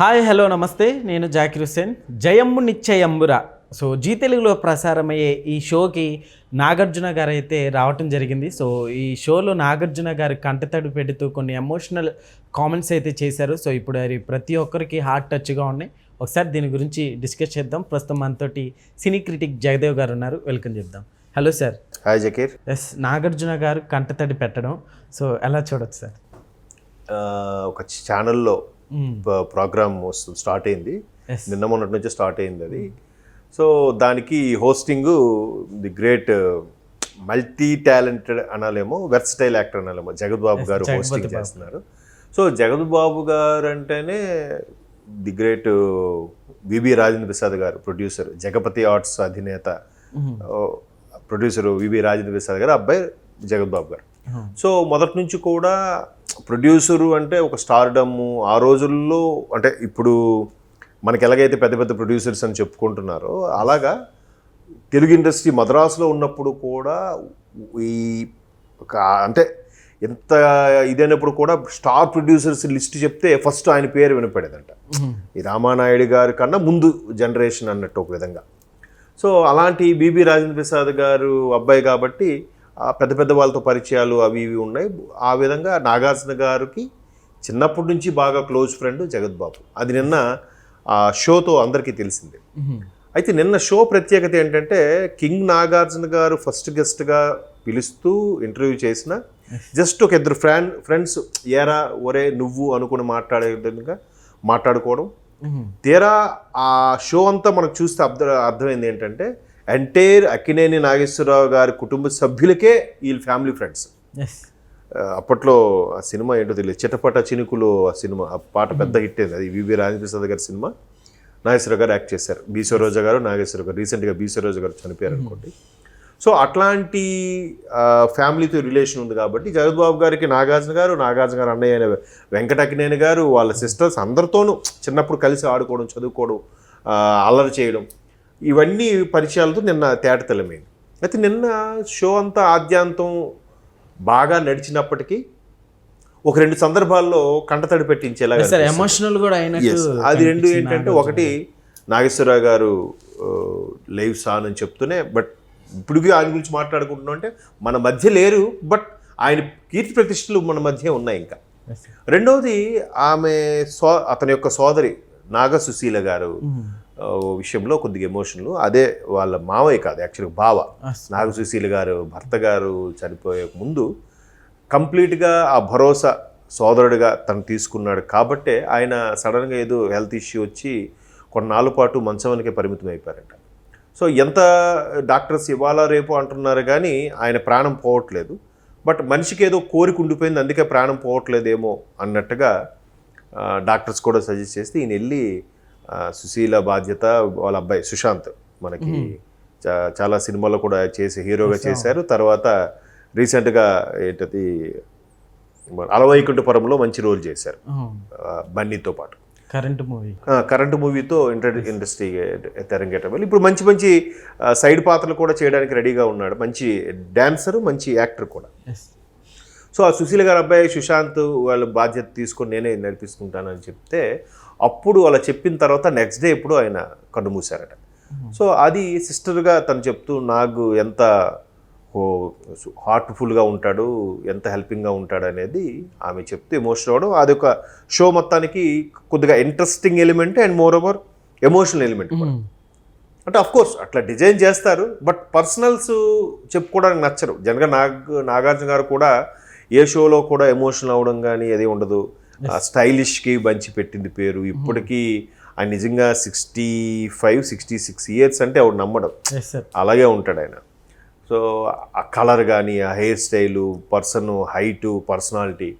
Hi hello నమస్తే. నేను జాకిర్ హుసేన్ జయమ్ము నిశ్చయంబుర. సో జీ తెలుగులో ప్రసారమయ్యే ఈ షోకి నాగార్జున గారు అయితే రావటం జరిగింది. సో ఈ షోలో నాగార్జున గారు కంటతడి పెడుతూ కొన్ని ఎమోషనల్ కామెంట్స్ అయితే చేశారు. సో ఇప్పుడు అది ప్రతి ఒక్కరికి హార్ట్ టచ్గా ఉన్నాయి. ఒకసారి దీని గురించి డిస్కస్ చేద్దాం. ప్రస్తుతం మనతోటి సినీ క్రిటిక్ జగదేవ్ గారు ఉన్నారు. వెల్కమ్ చెప్దాం. Hello sir. Hi Zakir. Yes Nagarjuna garu కంటతడి పెట్టడం. సో ఎలా చూడొచ్చు సార్? ఒక ఛానల్లో. ప్రోగ్రామ్ వస్తుంది స్టార్ట్ అయింది. నిన్న మొన్నటి నుంచి స్టార్ట్ అయింది అది సో దానికి hosting the great multi talented అనాలేమో versatile actor అనాలేమో జగద్ బాబు గారు హోస్టింగ్. చేస్తున్నారు సో జగద్ బాబు గారు అంటేనే the great VB Rajendra Prasad garu producer Jagapathi arts అధినేత మ్మ్. ప్రొడ్యూసర్ వివి రాజేంద్ర ప్రసాద్ గారు అబ్బాయి జగద్ బాబు గారు. సో మొదటి నుంచి కూడా ప్రొడ్యూసరు అంటే ఒక స్టార్డమ్ ఆ రోజుల్లో అంటే ఇప్పుడు మనకి ఎలాగైతే పెద్ద పెద్ద ప్రొడ్యూసర్స్ అని చెప్పుకుంటున్నారో అలాగా తెలుగు ఇండస్ట్రీ మద్రాసులో ఉన్నప్పుడు కూడా ఈ ఒక అంటే ఎంత ఇదైనప్పుడు కూడా స్టార్ ప్రొడ్యూసర్స్ లిస్ట్ చెప్తే ఫస్ట్ ఆయన పేరు వినపడేదంట. ఈ రామానాయుడు గారి కన్నా ముందు జనరేషన్ అన్నట్టు ఒక విధంగా. సో అలాంటి బీబీ రాజేంద్ర ప్రసాద్ గారు అబ్బాయి కాబట్టి పెద్ద పెద్ద వాళ్ళతో పరిచయాలు అవి ఇవి ఉన్నాయి. ఆ విధంగా నాగార్జున గారికి చిన్నప్పటి నుంచి బాగా క్లోజ్ ఫ్రెండ్ జగత్ బాబు. అది నిన్న ఆ షోతో అందరికీ తెలిసిందే. అయితే నిన్న షో ప్రత్యేకత ఏంటంటే కింగ్ నాగార్జున గారు ఫస్ట్ గెస్ట్గా పిలుస్తూ ఇంటర్వ్యూ చేసిన జస్ట్ ఒక ఇద్దరు ఫ్రెండ్ ఫ్రెండ్స్ ఏరా ఒరే నువ్వు అనుకుని మాట్లాడే విధంగా మాట్లాడుకోవడం. తీరా ఆ షో అంతా మనకు చూస్తే అర్థ అర్థమైంది ఏంటంటే ఎంటైర్ అక్కినేని నాగేశ్వరరావు గారి కుటుంబ సభ్యులకే వీళ్ళ ఫ్యామిలీ ఫ్రెండ్స్ అప్పట్లో ఆ సినిమా ఏంటో తెలియదు. చిటపట చినుకులు ఆ సినిమా ఆ పాట పెద్ద హిట్ అయింది. అది వివి రాజప్రసాద్ గారి సినిమా. నాగేశ్వరరావు గారు యాక్ట్ చేశారు. బీశ్వరోజా గారు నాగేశ్వరరావు గారు. రీసెంట్గా బీశ్వరోజా గారు చనిపోయారు అనుకోండి. సో అట్లాంటి ఫ్యామిలీతో రిలేషన్ ఉంది కాబట్టి జగద్బాబు గారికి నాగార్జున గారు నాగార్జున గారు అన్నయ్య అయిన వెంకట అక్కినేని గారు వాళ్ళ సిస్టర్స్ అందరితోనూ చిన్నప్పుడు కలిసి ఆడుకోవడం చదువుకోవడం అల్లరి చేయడం ఇవన్నీ పరిచయాలతో నిన్న తేటతెల్లమైంది అయితే నిన్న షో అంతా ఆద్యాంతం బాగా నడిచినప్పటికీ ఒక రెండు సందర్భాల్లో కంటతడి పెట్టించేలాగా సార్ ఎమోషనల్ కూడా. అది రెండు ఏంటంటే ఒకటి నాగేశ్వరరావు గారు లైవ్ సాన్ అని చెప్తూనే బట్ ఇప్పటికీ ఆయన గురించి మాట్లాడుకుంటున్నాం అంటే మన మధ్య లేరు బట్ ఆయన కీర్తి ప్రతిష్టలు మన మధ్య ఉన్నాయి ఇంకా. రెండవది ఆమె సో అతని యొక్క సోదరి నాగ సుశీల గారు విషయంలో కొద్దిగా ఎమోషన్లు అదే వాళ్ళ మావయ్య కాదు యాక్చువల్గా బావ. Yes. నాగ సుశీల గారు భర్త గారు చనిపోయే ముందు కంప్లీట్గా ఆ భరోసా సోదరుడిగా తను తీసుకున్నాడు. కాబట్టే ఆయన సడన్గా ఏదో హెల్త్ ఇష్యూ వచ్చి కొన్నాళ్ళ పాటు మంచంకే పరిమితం అయిపోయారంట. సో ఎంత డాక్టర్స్ ఇవాళ రేపు అంటున్నారు కానీ ఆయన ప్రాణం పోవట్లేదు. బట్ మనిషికి ఏదో కోరిక ఉండిపోయింది అందుకే ప్రాణం పోవట్లేదేమో అన్నట్టుగా డాక్టర్స్ కూడా సజెస్ట్ చేస్తే ఈయన వెళ్ళి సుశీల బాధ్యత వాళ్ళ అబ్బాయి సుశాంత్ మనకి చా- చాలా సినిమాల్లో కూడా చేసి హీరోగా చేశారు. తర్వాత రీసెంట్గా ఏంటది అలవైకుంఠపురంలో మంచి రోల్ చేశారు. బన్నీతో పాటు. Current movie. కరెంటు మూవీతో ఇంటర్ ఇండస్ట్రీ తెరంగేటం ఇప్పుడు మంచి మంచి సైడ్ పాత్రలు కూడా చేయడానికి రెడీగా ఉన్నాడు. మంచి డాన్సర్ మంచి యాక్టర్ కూడా. సో ఆ సుశీల గారి అబ్బాయి సుశాంత్ వాళ్ళ బాధ్యత తీసుకొని నేనే నడిపిస్తుంటానని చెప్తే అప్పుడు అలా చెప్పిన తర్వాత నెక్స్ట్ డే ఇప్పుడు ఆయన కన్ను మూశారట. సో అది సిస్టర్గా తను చెప్తూ నాకు ఎంత హార్ట్ఫుల్గా ఉంటాడు ఎంత హెల్పింగ్గా ఉంటాడు అనేది ఆమె చెప్తూ ఎమోషనల్ అవ్వడం. అది ఒక షో మొత్తానికి కొద్దిగా interesting element and more over emotional element అంటే అఫ్ కోర్స్ అట్లా డిజైన్ చేస్తారు బట్ పర్సనల్స్ చెప్పుకోవడానికి నచ్చరు. జనగా నాగ్ నాగార్జున గారు కూడా ఏ షోలో కూడా ఎమోషనల్ అవ్వడం కానీ అది ఉండదు. స్టైలిష్కి బంచి పెట్టింది పేరు. ఇప్పటికీ ఆయన నిజంగా sixty five sixty six years అంటే ఆవిడ నమ్మడం. అలాగే ఉంటాడు ఆయన. సో ఆ కలర్ కానీ ఆ hair style person height personality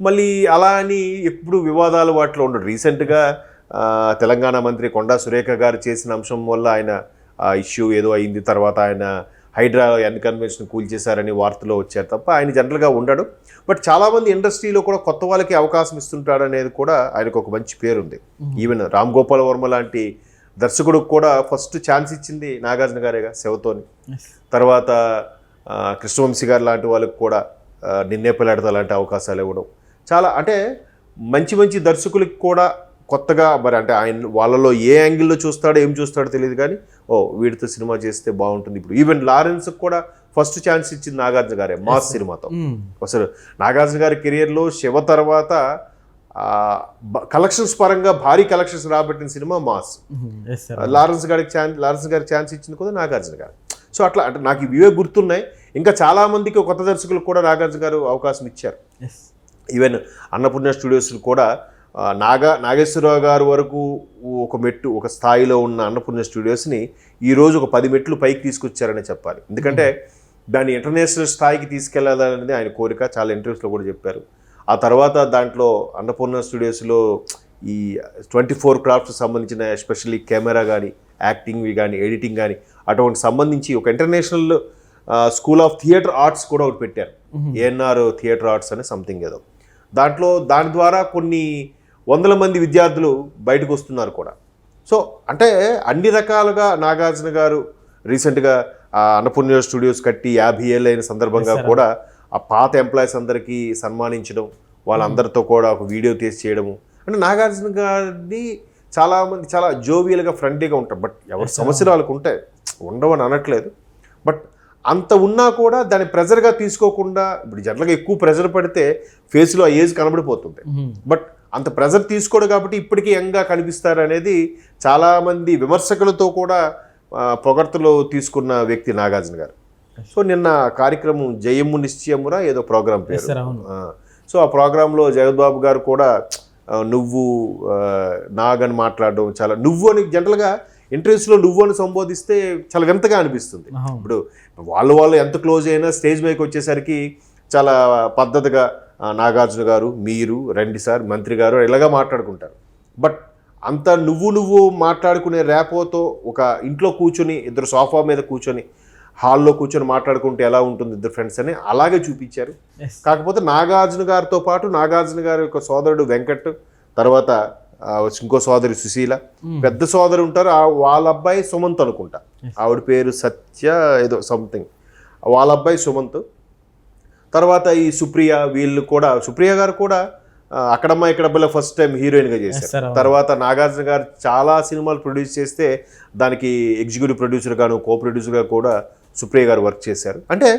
మళ్ళీ అలా అని ఎప్పుడు వివాదాలు వాటిలో ఉండడు. రీసెంట్గా తెలంగాణ మంత్రి కొండా సురేఖ గారు చేసిన అంశం వల్ల ఆయన ఆ ఇష్యూ ఏదో అయింది తర్వాత ఆయన హైడ్రా కన్వెన్షన్ కూల్చేశారని వార్తలో వచ్చారు తప్ప ఆయన జనరల్గా ఉండడు. బట్ చాలామంది ఇండస్ట్రీలో కూడా కొత్త వాళ్ళకి అవకాశం ఇస్తుంటాడు అనేది కూడా ఆయనకు ఒక మంచి పేరు ఉంది ఈవెన్ రామ్ గోపాల్ వర్మ లాంటి దర్శకుడికి కూడా ఫస్ట్ ఛాన్స్ ఇచ్చింది నాగార్జున గారేగా శివతోని. తర్వాత కృష్ణవంశీ గారు లాంటి వాళ్ళకి కూడా నిన్నే పిల్లాడతా లాంటి అవకాశాలు ఇవ్వడం. చాలా అంటే మంచి మంచి దర్శకులకి కూడా కొత్తగా మరి అంటే ఆయన వాళ్ళలో ఏ యాంగిల్లో చూస్తాడో ఏం చూస్తాడో తెలియదు కానీ ఓ వీడితో సినిమా చేస్తే బాగుంటుంది. ఇప్పుడు ఈవెన్ లారెన్స్ కూడా ఫస్ట్ ఛాన్స్ ఇచ్చింది నాగార్జున గారే మాస్ సినిమాతో. మ్మ్. అసలు నాగార్జున గారి కెరియర్లో శివ తర్వాత కలెక్షన్స్ పరంగా భారీ కలెక్షన్స్ రాబట్టిన సినిమా మాస్. Sir. లారెన్స్ గారికి ఛాన్స్ లారెన్స్ గారికి ఛాన్స్ ఇచ్చింది కూడా నాగార్జున గారు. సో అట్లా అంటే నాకు ఇవే గుర్తున్నాయి. ఇంకా చాలా మందికి కొత్త దర్శకులకు కూడా నాగార్జున గారు అవకాశం ఇచ్చారు. ఈవెన్ అన్నపూర్ణ స్టూడియోస్ కూడా నాగా నాగేశ్వరరావు గారు వరకు ఒక మెట్టు ఒక స్థాయిలో ఉన్న అన్నపూర్ణ స్టూడియోస్ని ఈరోజు ఒక పది మెట్లు పైకి తీసుకొచ్చారని చెప్పాలి. ఎందుకంటే దాన్ని ఇంటర్నేషనల్ స్థాయికి తీసుకెళ్ళాలనేది ఆయన కోరిక చాలా ఇంటర్వ్యూస్లో కూడా చెప్పారు. ఆ తర్వాత దాంట్లో అన్నపూర్ణ స్టూడియోస్లో ఈ ట్వంటీ ఫోర్ క్రాఫ్ట్స్ సంబంధించిన ఎస్పెషల్లీ కెమెరా కానీ యాక్టింగ్వి కానీ ఎడిటింగ్ కానీ అటువంటి సంబంధించి ఒక international school of theatre arts కూడా ఒకటి పెట్టారు. ఏఎన్ఆర్ థియేటర్ ఆర్ట్స్ అనే సంథింగ్ ఏదో. దాంట్లో దాని ద్వారా కొన్ని వందల మంది విద్యార్థులు బయటకు వస్తున్నారు కూడా. సో అంటే అన్ని రకాలుగా నాగార్జున గారు రీసెంట్గా అన్నపూర్ణ స్టూడియోస్ కట్టి యాభై ఏళ్ళు అయిన సందర్భంగా కూడా ఆ పాత ఎంప్లాయీస్ అందరికీ సన్మానించడం వాళ్ళందరితో కూడా ఒక వీడియో తీసి చేయడము. అంటే నాగార్జున గారిని చాలా మంది చాలా జోవియల్గా ఫ్రెండ్లీగా ఉంటారు. బట్ ఎవరి సమస్యలు వాళ్ళకు ఉంటాయి ఉండవని అనట్లేదు. బట్ అంత ఉన్నా కూడా దాన్ని ప్రెజర్గా తీసుకోకుండా ఇప్పుడు జనరల్గా ఎక్కువ ప్రెజర్ పడితే ఫేస్లో ఆ ఏజ్ కనబడిపోతుంది. బట్ అంత ప్రెజర్ తీసుకోడు కాబట్టి ఇప్పటికీ యంగ్గా కనిపిస్తారు అనేది చాలామంది విమర్శకులతో కూడా పొగడ్తలో తీసుకున్న వ్యక్తి నాగార్జున గారు. సో నిన్న కార్యక్రమం జయమ్ము నిశ్చయమురా ఏదో ప్రోగ్రాం పేరు. సో ఆ ప్రోగ్రాంలో జగద్బాబు గారు కూడా నువ్వు ఆ, నాగ్ అని మాట్లాడడం చాలా నువ్వు అని జనరల్గా ఇంటర్వ్యూస్లో నువ్వు అని సంబోధిస్తే చాలా వింతగా అనిపిస్తుంది. ఇప్పుడు వాళ్ళు వాళ్ళు ఎంత క్లోజ్ అయినా స్టేజ్ మీదకి వచ్చేసరికి చాలా పద్ధతిగా నాగార్జున గారు మీరు రండి సార్ మంత్రి గారు ఇలాగా మాట్లాడుకుంటారు. బట్ అంత నువ్వు నువ్వు మాట్లాడుకునే ర్యాపోతో ఒక ఇంట్లో కూర్చొని ఇద్దరు సోఫా మీద కూర్చొని హాల్లో కూర్చొని మాట్లాడుకుంటే ఎలా ఉంటుంది ఇద్దరు ఫ్రెండ్స్ అని అలాగే చూపించారు. కాకపోతే నాగార్జున గారితో పాటు నాగార్జున గారి యొక్క సోదరుడు వెంకట్ తర్వాత ఇంకో సోదరి సుశీల పెద్ద సోదరు ఉంటారు. ఆ వాళ్ళ అబ్బాయి సుమంత్ అనుకుంటా. ఆవిడ పేరు సత్య ఏదో సంథింగ్ వాళ్ళ అబ్బాయి సుమంత్. తర్వాత ఈ సుప్రియ వీళ్ళు కూడా సుప్రియ గారు కూడా అక్కడమ్మ ఇక్కడమ్మలో ఫస్ట్ టైం హీరోయిన్గా చేశారు. తర్వాత నాగార్జున గారు చాలా సినిమాలు ప్రొడ్యూస్ చేస్తే దానికి ఎగ్జిక్యూటివ్ ప్రొడ్యూసర్ గాను కో ప్రొడ్యూసర్గా కూడా సుప్రియ గారు వర్క్ చేశారు అంటే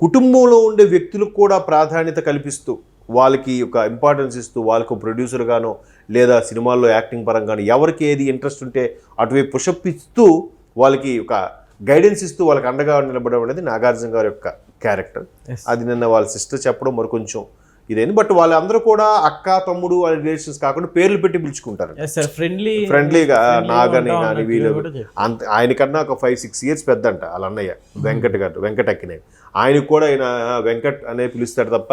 కుటుంబంలో ఉండే వ్యక్తులకు కూడా ప్రాధాన్యత కల్పిస్తూ వాళ్ళకి ఒక ఇంపార్టెన్స్ ఇస్తూ వాళ్ళకు ప్రొడ్యూసర్ గానో లేదా సినిమాల్లో యాక్టింగ్ పరంగానో ఎవరికి ఏది ఇంట్రెస్ట్ ఉంటే అటువైపు పుషప్ ఇస్తూ వాళ్ళకి ఒక గైడెన్స్ ఇస్తూ వాళ్ళకి అండగా నిలబడడం అనేది నాగార్జున గారి యొక్క క్యారెక్టర్. అది నిన్న వాళ్ళ సిస్టర్ చెప్పడం మరి కొంచెం ఇదేంది. బట్ వాళ్ళందరూ కూడా అక్క తమ్ముడు అనే రిలేషన్స్ కాకుండా పేర్లు పెట్టి పిలుచుకుంటారు ఫ్రెండ్లీ ఫ్రెండ్లీగా నాగని కానీ వీళ్ళు. అంత ఆయనకన్నా ఒక ఫైవ్ సిక్స్ ఇయర్స్ పెద్దంట వాళ్ళ అన్నయ్య వెంకట్ గారు వెంకట్ అక్కినే ఆయనకు కూడా ఆయన వెంకట్ అనే పిలుస్తాడు తప్ప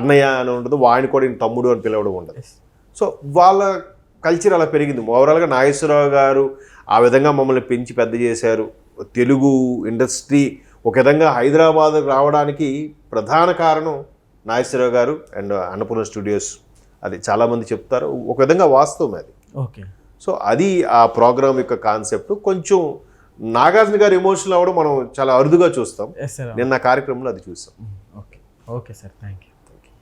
అన్నయ్య అని ఉండదు ఆయన కూడా ఈయన తమ్ముడు అని పిలవడం ఉండదు. సో వాళ్ళ కల్చర్ అలా పెరిగింది. ఓవరాల్గా నాగేశ్వరరావు గారు ఆ విధంగా మమ్మల్ని పెంచి పెద్ద చేశారు. తెలుగు ఇండస్ట్రీ ఒక విధంగా హైదరాబాద్ రావడానికి ప్రధాన కారణం నాగేశ్వరరావు గారు అండ్ అన్నపూర్ణ స్టూడియోస్. అది చాలామంది చెప్తారు. ఒక విధంగా వాస్తవం అది. ఓకే. సో అది ఆ ప్రోగ్రామ్ యొక్క కాన్సెప్ట్. కొంచెం నాగార్జున గారు ఎమోషనల్ అవ్వడం మనం చాలా అరుదుగా చూస్తాం. నిన్న కార్యక్రమంలో అది చూస్తాం okay. Okay sir thank you